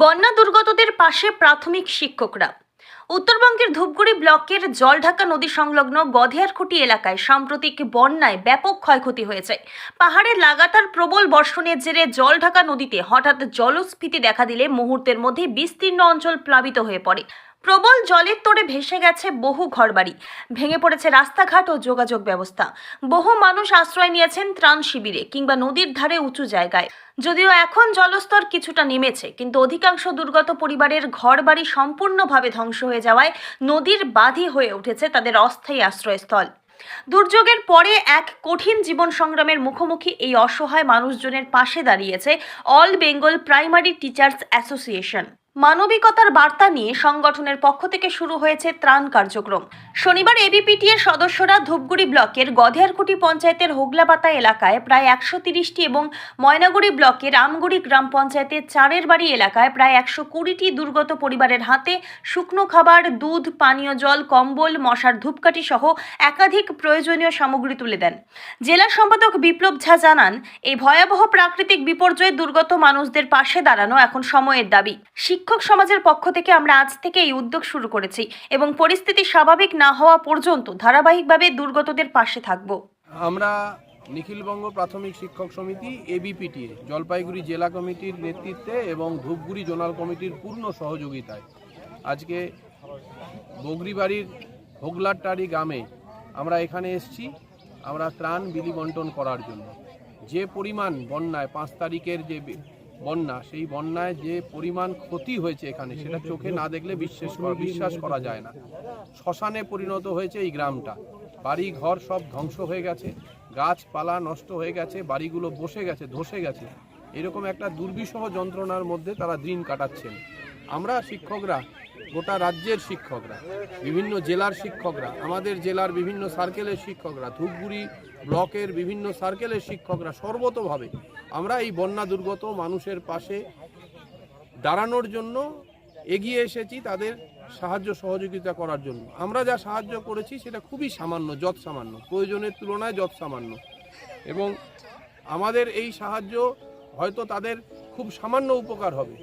বন্যা দুর্গতদের পাশে প্রাথমিক শিক্ষকরা। উত্তরবঙ্গের ধূপগুড়ি ব্লকের জলঢাকা নদী সংলগ্ন গধেয়ারখুটি এলাকায় সাম্প্রতিক বন্যায় ব্যাপক ক্ষয়ক্ষতি হয়েছে। পাহাড়ে লাগাতার প্রবল বর্ষণের জেরে জলঢাকা নদীতে হঠাৎ জলস্ফীতি দেখা দিলে মুহূর্তের মধ্যে বিস্তীর্ণ অঞ্চল প্লাবিত হয়ে পড়ে। প্রবল জলের তোড়ে ভেসে গেছে বহু ঘরবাড়ি। ভেঙে পড়েছে রাস্তাঘাট ও যোগাযোগ ব্যবস্থা। বহু মানুষ আশ্রয় নিয়েছেন ত্রাণ শিবিরে কিংবা নদীর ধারে উঁচু জায়গায়। যদিও এখন জলস্তর কিছুটা নেমেছে, কিন্তু অধিকাংশ দুর্গত পরিবারের ঘরবাড়ি সম্পূর্ণভাবে ধ্বংস হয়ে যাওয়ায় নদীর বাধি হয়ে উঠেছে তাদের অস্থায়ী আশ্রয়স্থল। দুর্যোগের পরে এক কঠিন জীবন সংগ্রামের মুখোমুখি এই অসহায় মানুষজনের পাশে দাঁড়িয়েছে all Bengal primary teachers association. মানবিকতার বার্তা নিয়ে সংগঠনের পক্ষ থেকে শুরু হয়েছে ত্রাণ কার্যক্রম। শনিবার এবিপিটি এর সদস্যরা ধূপগুড়ি ব্লকের গধেয়ারকুটি পঞ্চায়েতের হোগলাপাতা এলাকায় প্রায় একশো তিরিশটি এবং ময়নাগুড়ি ব্লকের আমগুড়ি গ্রাম পঞ্চায়েতের চারের বাড়ি এলাকায় প্রায় একশো কুড়িটি দুর্গত পরিবারের হাতে শুকনো খাবার, দুধ, পানীয় জল, কম্বল, মশার ধূপকাঠি সহ একাধিক প্রয়োজনীয় সামগ্রী তুলে দেন। জেলা সম্পাদক বিপ্লব ঝা জানান, এই ভয়াবহ প্রাকৃতিক বিপর্যয়ে দুর্গত মানুষদের পাশে দাঁড়ানো এখন সময়ের দাবি। শিক্ষক সমাজের পক্ষ থেকে আমরা আজ থেকে এই উদ্যোগ শুরু করেছি এবং পরিস্থিতি স্বাভাবিক না হওয়া পর্যন্ত ধারাবাহিকভাবে দুর্গতদের পাশে থাকব। আমরা নিখিলবঙ্গ প্রাথমিক শিক্ষক সমিতি এবিপিটি জলপাইগুড়ি জেলা কমিটির নেতৃত্বে এবং ধূপগুড়ি জোনাল কমিটির পূর্ণ সহযোগিতায় আজকে বগরিবাড়ির হোগলারটারি গ্রামে আমরা এখানে এসেছি। আমরা ত্রাণ বিলি বন্টন করার জন্য। যে পরিমাণ বন্যায় পাঁচ তারিখের যে বন্যা, সেই বন্যায় যে পরিমাণ ক্ষতি হয়েছে এখানে, সেটা চোখে না দেখলে বিশ্বাস করা বিশ্বাস করা যায় না। শ্মশানে পরিণত হয়েছে এই গ্রামটা। বাড়ি ঘর সব ধ্বংস হয়ে গেছে। গাছপালা নষ্ট হয়ে গেছে, বাড়িগুলো বসে গেছে, ধসে গেছে। এরকম একটা দুর্বিষহ যন্ত্রণার মধ্যে তারা দিন কাটাচ্ছেন। আমরা শিক্ষকরা, গোটা রাজ্যের শিক্ষকরা, বিভিন্ন জেলার শিক্ষকরা, আমাদের জেলার বিভিন্ন সার্কেলের শিক্ষকরা, ধূপগুড়ি ব্লকের বিভিন্ন সার্কেলের শিক্ষকরা সর্বতভাবে আমরা এই বন্যা দুর্গত মানুষের পাশে দাঁড়ানোর জন্য এগিয়ে এসেছি তাদের সাহায্য সহযোগিতা করার জন্য। আমরা যা সাহায্য করেছি সেটা খুবই সামান্য যৎ সামান্য, প্রয়োজনের তুলনায় যৎ সামান্য। এবং আমাদের এই সাহায্য হয়তো তাদের খুব সামান্য উপকার হবে।